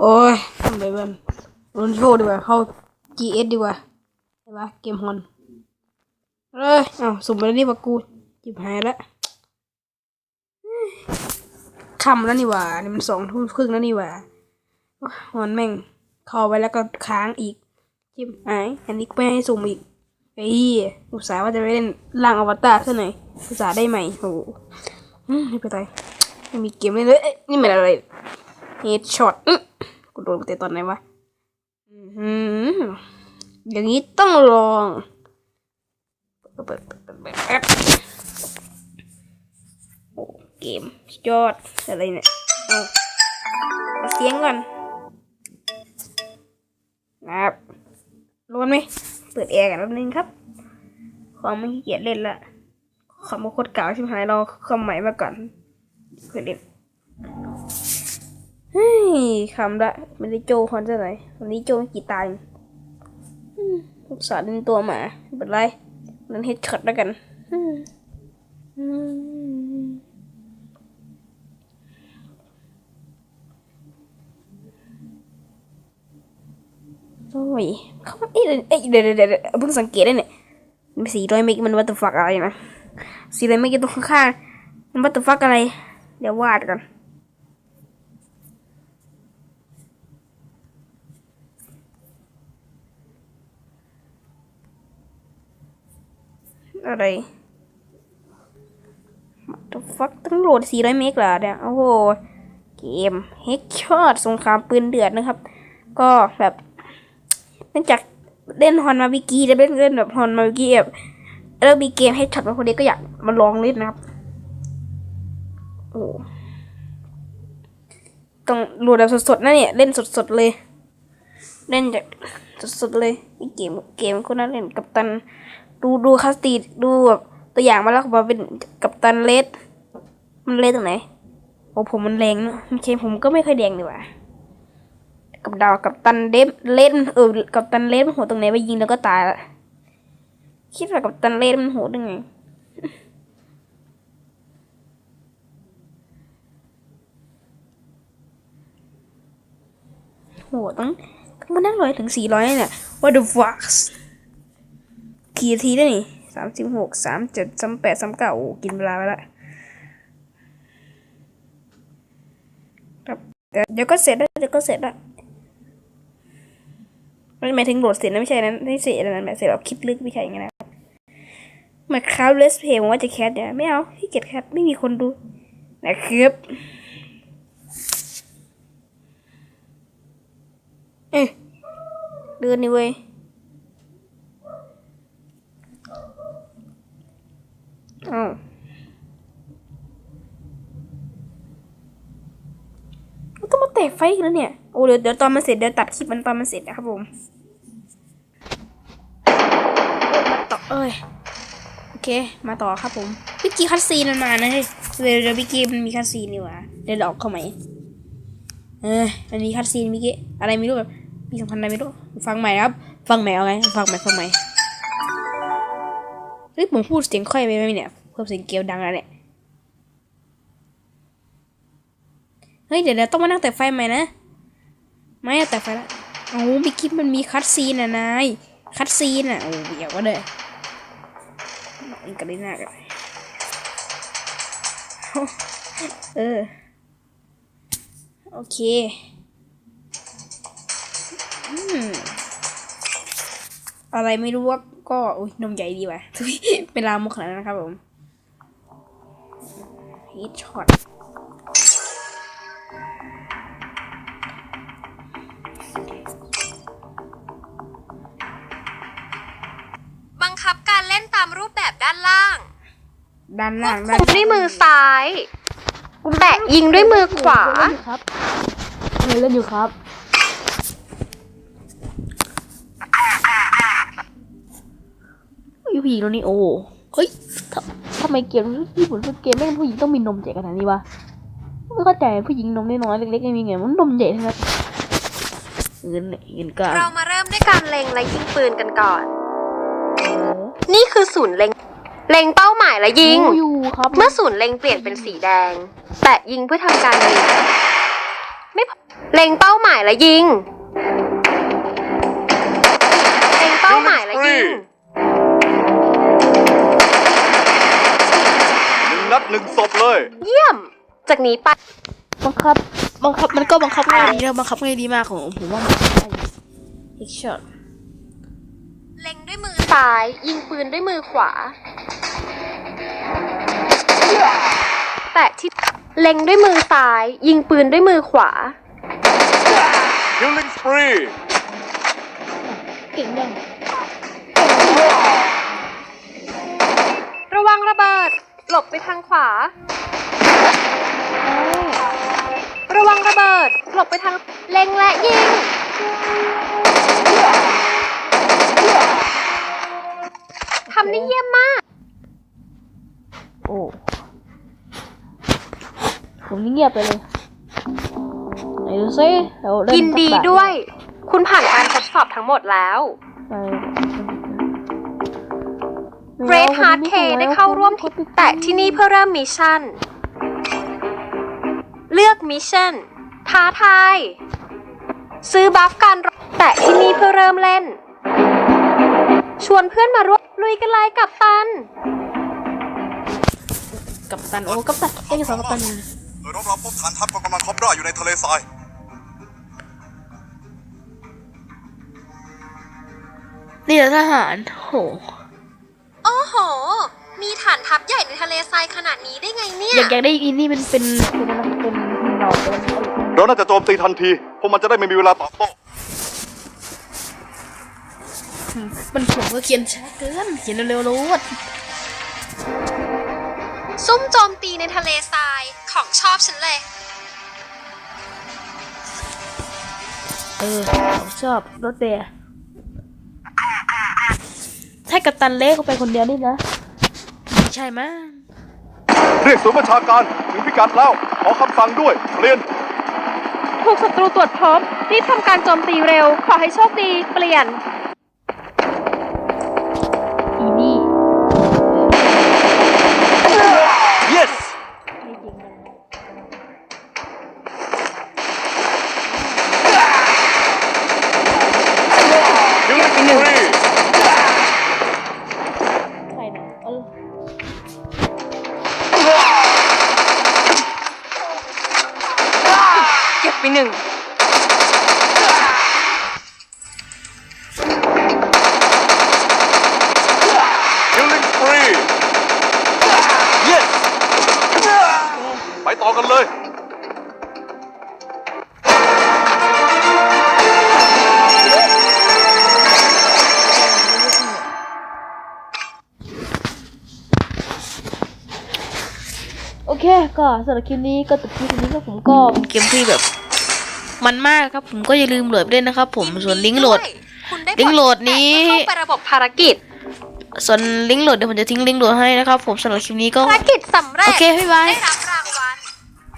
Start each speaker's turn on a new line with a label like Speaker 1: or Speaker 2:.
Speaker 1: โอ้ยทำไปเบิ้ลรุนโชว์ดีกว่า เข้า GS ดีกว่าใช่ปะเกมฮอนเอ้ยเอ้าสุ่มไปแล้วนี่ปะกูจิบหายละคำแล้วนี่หว่านี่มันสองทุ่มครึ่งแล้วนี่หว่าฮอนแม่งเข้าไปแล้วก็ค้างอีกจิบหายอันนี้ก็ไม่ให้สุ่มอีกไอ้เหี้ยอุตส่าห์ว่าจะไปเล่นล่างอวตารซะหน่อยอุตส่าห์ได้ใหม่โอ้โหอืมไม่เป็นไรไม่มีเกมเล่นเลยเอ๊ะนี่มันอะไร เฮดช็อตอื้อกูโดนเตะตอนไหนวะอือหือย่างนี้ต้องลองเปิดเปิดเปิดเปิดเปิดแป๊บโอ้เกมยอดอะไรเนี่ยเอาเสียงก่อนนะครับร้อนไหมเปิดแอร์กันแป๊บนึงครับความไม่ขี้เกียจเล่นละคำว่าโคตรเก่าชิบหายเราคำใหม่มาก่อนเพื่อเล่น เฮ้ยคำละไม่ได้โจคอนจะไหนวันนี้โจกี่ตายลูกสาวเล่นตัวหมาไม่เป็นไรเล่นเฮดช็อตแล้วกันอืมอืมโอ้ยเขาเอ้ยเอ้ยเดี๋ยวเดี๋ยวเดี๋ยวเพิ่งสังเกตได้เนี่ยมันสีร้อยเมกมันวัตถุฟักอะไรนะสีร้อยเมกอยู่ตรงข้างๆมันวัตถุฟักอะไร เดี๋ยววาดกัน อะไร What the fuck ต้องโหลด 400 เมกเหรอเนี่ย โอ้โห เกมเฮกชอตสงครามปืนเดือดนะครับ ก็แบบเนื่องจากเล่นฮอนมาวิกีจะเล่นเล่นแบบฮอนมาวิกีแบบแล้วมีเกมเฮกช็อตมาคนเดียวก็อยากมาลองเล่นนะครับ โอ้ต้องโหลดแบบสดๆนะเนี่ย เล่นสดๆเลย เล่นจากสดๆเลยมีเกมเกมคนนั้นเล่นกับตัน ดูดูคัสตีดูแบบตัวอย่างมาแล้วมาเป็นกับตันเลสมันเลสตรงไหนโอ้ผมมันแรงนะไม่ใช่ผมก็ไม่ค่อยแดงดีกว่ากับดาวกับตันเดฟเลสเออกับตันเลสมันโหดตรงไหนไปยิงแล้วก็ตายละคิดว่ากับตันเลสมันโหดยังไงโหดตั้งมันนั่งร้อยถึงสี่ร้อยเนี่ย what the fuck กี่ทีได้นี่สามสิบหกสามเจ็ดสามแปดสามเก้าโอ้กินเวลาไปละครับเดี๋ยวก็เสร็จแล้วเดี๋ยวก็เสร็จละไม่หมายถึงโหลดเสร็จนะไม่ใช่นั้นไม่เสร็จนะหมายเสร็จแบบคิดลึกไม่ใช่อย่างนั้นนะมาคราวเลสเพย์ผมว่าจะแคสเนี่ยไม่เอาพี่เกียจแคสไม่มีคนดูนะครับเอ๊ะเดือนนี้เว้ย อ้าวมันต้องมาเตะไฟอีกแล้วเนี่ย โอ้เดี๋ยวเดี๋ยวตอนมันเสร็จเดี๋ยวตัดคลิปมันตอนมันเสร็จนะครับผมมาต่อเอ้ย โอเค มาต่อครับผม วิกกี้คัดซีนมันมานะเฮ้ยเดี๋ยวเดี๋ยววิกกี้มันมีคัดซีนนี่หว่าเดี๋ยวเราออกเข้าใหมเออมันมีคัดซีนวิกกี้อะไรไม่รู้แบบมีสำคัญอะไรไม่รู้ ฟังใหม่ครับ ฟังใหม่เอาไง ฟังใหม่ฟังใหม่ เฮ้ยผมพูดเสียงค่อยไปไหมเนี่ย เพิ่มเสียงเกลียวดังแล้วเนี่ย เฮ้ยเดี๋ยวเดี๋ยวต้องมานั่งแต่ไฟใหม่นะ ไม่แต่ไฟละโอ้บิกิมันมีคัดซีนอะนาย คัดซีนอะ โอ้เดี๋ยวก็เลยนอนกันได้หน้ากันเออ โอเค อืมอะไรไม่รู้ว่า ก็อุ้ยนมใหญ่ดีว่ะทุยเป็นลามกขนาดนั้นนะครับผมฮีทช็อต
Speaker 2: บังคับการเล่นตามรูปแบบด้านล่าง
Speaker 1: ด้านล่าง
Speaker 2: คุมด้วยมือซ้าย แตะยิงด้วยมือขวา
Speaker 1: ครับเล่นอยู่ครับ อยู่ผู้หญิงตัวนี้โอ้เฮ้ยทำทำไมเกมญี่ปุ่นเกมแม่งผู้หญิงต้องมีนมใหญ่ขนาดนี้วะไม่เข้าใจผู้หญิงนมน้อยๆเล็กๆไม่มีไงมันนมใหญ่ทั้งนั้นเงินเนี่ยเงินกลาง
Speaker 2: เรามาเริ่มด้วยการเล็งและยิงปืนกันก่อน
Speaker 1: เออ
Speaker 2: นี่คือศูนย์เล็ง เล็งเป้าหมายและยิง
Speaker 1: รู้อยู่ครับ
Speaker 2: เมื่อศูนย์เล็งเปลี่ยนเป็นสีแดง แตะยิงเพื่อทำการยิงไม่พอเล็งเป้าหมายและยิง
Speaker 3: นัดหนึ่งศพเลย
Speaker 2: เยี่ยม จากนี้ไป
Speaker 4: บังคับ บังคับ มันก็บังคับง่ายดีนะบังคับง่ายดีมากของผมว่ามันได้เอ็กช็อต
Speaker 2: เล็งด้วยมือซ้าย ยิงปืนด้วยมือขวา แตะที่เล็งด้วยมือซ้าย ยิงปืนด้วยมือขวา
Speaker 3: Killing spree
Speaker 2: ระวังระเบิด หลบไปทางเล็งและยิง ทำได้เยี่ยมมาก
Speaker 4: โอ้ ผมนี่เงียบไปเลยไหนดูซิเราเล่น
Speaker 2: ยินดี
Speaker 4: สักบาท
Speaker 2: ด้วย คุณผ่านการทดสอบทั้งหมดแล้ว
Speaker 4: ไป
Speaker 2: Great Heart K ได้เข้าร่วมที่แตะที่นี่เพื่อเริ่มมิชชั่น เลือกมิชชั่น ท้าทาย ซื้อบัฟการรแตะที่นี่เพื่อเริ่มเล่น ชวนเพื่อนมาร่วมลุยกันเลยกับตัน
Speaker 4: กับตันโอ้กับตันเอ้ยสองกับตันอยู่
Speaker 3: โดยรอบๆพบฐานทัพกองกำลังคอบราอยู่ในทะเลทราย
Speaker 4: นี่แหละทหารโห
Speaker 2: โอ้โห มีฐานทัพใหญ่ในทะเลทรายขนาดนี้ได้ไงเนี่ย
Speaker 4: อยากอยากได้อินนี่มันเป็นเป็นอะไรเป็นทีมเราเป็น
Speaker 3: เราน่าจะโจมตีทันทีพวกมันจะได้ไม่มีเวลาตอบโต้
Speaker 4: มันเขียนก็เขียนช้าเกิน เขียนเร็วๆรู้ว่า
Speaker 2: ซุ่มโจมตีในทะเลทรายของชอบฉันเลย
Speaker 4: เออผมชอบรถเดย์ ถ้ากับตันเล็กเขาไปคนเดียวนี่นะไม่ใช่มั้ง
Speaker 3: เรียกศูนย์บัญชาการถึงพิกัดแล้ว ขอคำสั่งด้วยเปลี่ยน
Speaker 2: ถูกศัตรูตรวจพบรีบทำการโจมตีเร็ว ขอให้โชคดี เปลี่ยน หนึ่ง
Speaker 3: Killing spree yes ไปต่อกันเลย
Speaker 4: โอเค ก็สำหรับคลิปนี้ก็ตัดคลิปนี้ก็ผมก็เป็นเกมที่แบบ มันมากครับ ผมก็อย่าลืมโหลดไปเล่นนะครับ ผมส่วนลิงก์โหลด
Speaker 2: คุณได้
Speaker 4: ลิงก์โหลดนี้
Speaker 2: เข้าไประบบภารกิจ
Speaker 4: ส่วนลิงก์โหลดเดี๋ยวผมจะทิ้งลิงก์โหลดให้นะครับ ผมสำหรับคลิปนี้ก็
Speaker 2: ภารกิจสำเร็จ
Speaker 4: โอเคบ๊ายบาย
Speaker 2: ได้รับรางวัล